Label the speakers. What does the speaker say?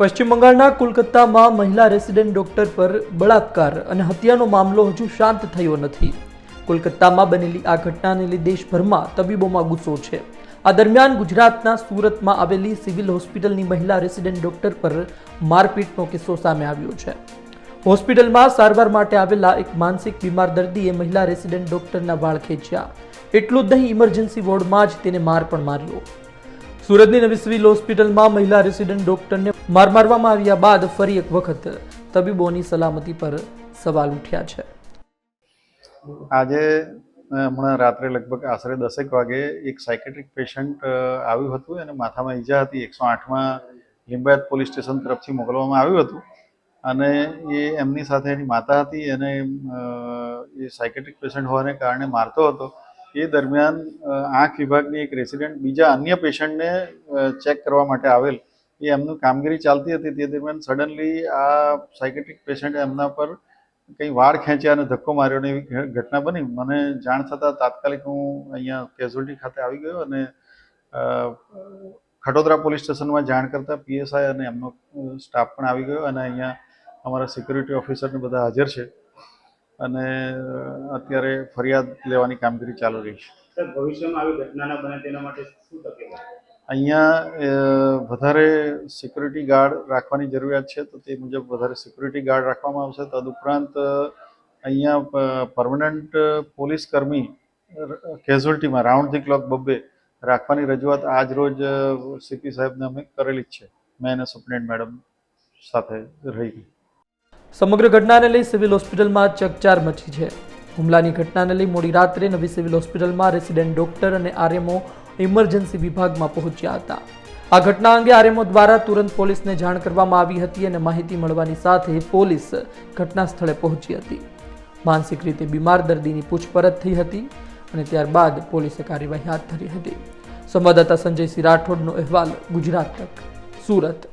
Speaker 1: પશ્ચિમ બંગાળના કોલકાતામાં મહિલા રેસિડેન્ટ ડોક્ટર પર બળાત્કાર અને હત્યાનો મામલો હજુ શાંત થયો નથી. કોલકાતામાં બનેલી આ ઘટનાને લીધે દેશભરમાં તબીબોમાં ગુસ્સો છે. આ દરમિયાન ગુજરાતના સુરતમાં આવેલી સિવિલ હોસ્પિટલની મહિલા રેસિડેન્ટ ડોક્ટર પર મારપીટનો કિસ્સો સામે આવ્યો છે. હોસ્પિટલમાં સારવાર માટે આવેલા એક માનસિક બીમાર દર્દીએ મહિલા રેસિડેન્ટ ડોક્ટરના વાળ ખેંચ્યા. એટલું જ નહીં, ઇમરજન્સી વોર્ડમાં જ તેને માર પણ માર્યો. સુરતની નવી સિવિલ હોસ્પિટલમાં મહિલા રેસિડેન્ટ ડોક્ટરને માર મારવામાં આવ્યા બાદ ફરી એક વખત તબીબોની સલામતી પર સવાલ ઉઠ્યા છે.
Speaker 2: આજે હમણાં રાત્રે લગભગ આશરે દસેક વાગે એક સાયકેટ્રિક પેશન્ટ આવ્યું હતું. અને માથામાં ઈજા હતી. એકસો આઠમાં લિંબાયત પોલીસ સ્ટેશન તરફથી મોકલવામાં આવ્યું હતું. અને એ એમની સાથે એની માતા હતી. અને એ સાયકેટ્રિક પેશન્ટ હોવાને કારણે મારતો હતો. એ દરમિયાન આંખ વિભાગની એક રેસિડેન્ટ બીજા અન્ય પેશન્ટને ચેક કરવા માટે આવેલ. એ એમનું કામગીરી ચાલતી હતી. તે દરમિયાન સડનલી આ સાયકેટ્રિક પેશન્ટે એમના પર કંઈ વાળ ખેંચ્યા અને ધક્કો માર્યો ને એવી ઘટના બની. મને જાણ થતાં તાત્કાલિક હું અહીંયા કેઝ્યુઅલ્ટી ખાતે આવી ગયો અને ખડોદરા પોલીસ સ્ટેશનમાં જાણ કરતાં પીએસઆઈ અને એમનો સ્ટાફ પણ આવી ગયો અને અહીંયા અમારા સિક્યુરિટી ઓફિસરને બધા હાજર છે. અને અત્યારે ફરિયાદ લેવાની કામગીરી ચાલુ રહી છે.
Speaker 3: ભવિષ્યમાં આવી ઘટના ન બને તેના માટે શું તકેદારી?
Speaker 2: અહીંયા વધારે સિક્યુરિટી ગાર્ડ રાખવાની જરૂરિયાત છે તો તે મુજબ વધારે સિક્યુરિટી ગાર્ડ રાખવામાં આવશે. તદુપરાંત અહીંયા પરમનન્ટ પોલીસ કર્મી કેઝ્યુઅલ્ટીમાં રાઉન્ડ ધી ક્લોક બબ્બે રાખવાની રજૂઆત આજ રોજ સીપી સાહેબને અમે કરેલી જ છે. મેં અને સુપ્રિન્ટ મેડમ સાથે રહી.
Speaker 1: સમગ્ર ઘટનાને લઈ સિવિલ હોસ્પિટલમાં ચકચાર મચી છે. હુમલાની ઘટનાને લઈ મોડી રાત્રે નવી સિવિલ હોસ્પિટલમાં રેસિડેન્ટ ડોક્ટર અને આરએમઓ ઇમરજન્સી વિભાગમાં પહોંચ્યા હતા. આ ઘટના અંગે આરએમઓ દ્વારા તુરંત પોલીસને જાણ કરવામાં આવી હતી અને માહિતી મળવાની સાથે પોલીસ ઘટના સ્થળે પહોંચી હતી. માનસિક રીતે બીમાર દર્દીની પૂછપરછ થઈ હતી અને ત્યારબાદ પોલીસે કાર્યવાહી હાથ ધરી હતી. સંવાદદાતા સંજયસિંહ રાઠોડનો અહેવાલ ગુજરાત તક, સુરત.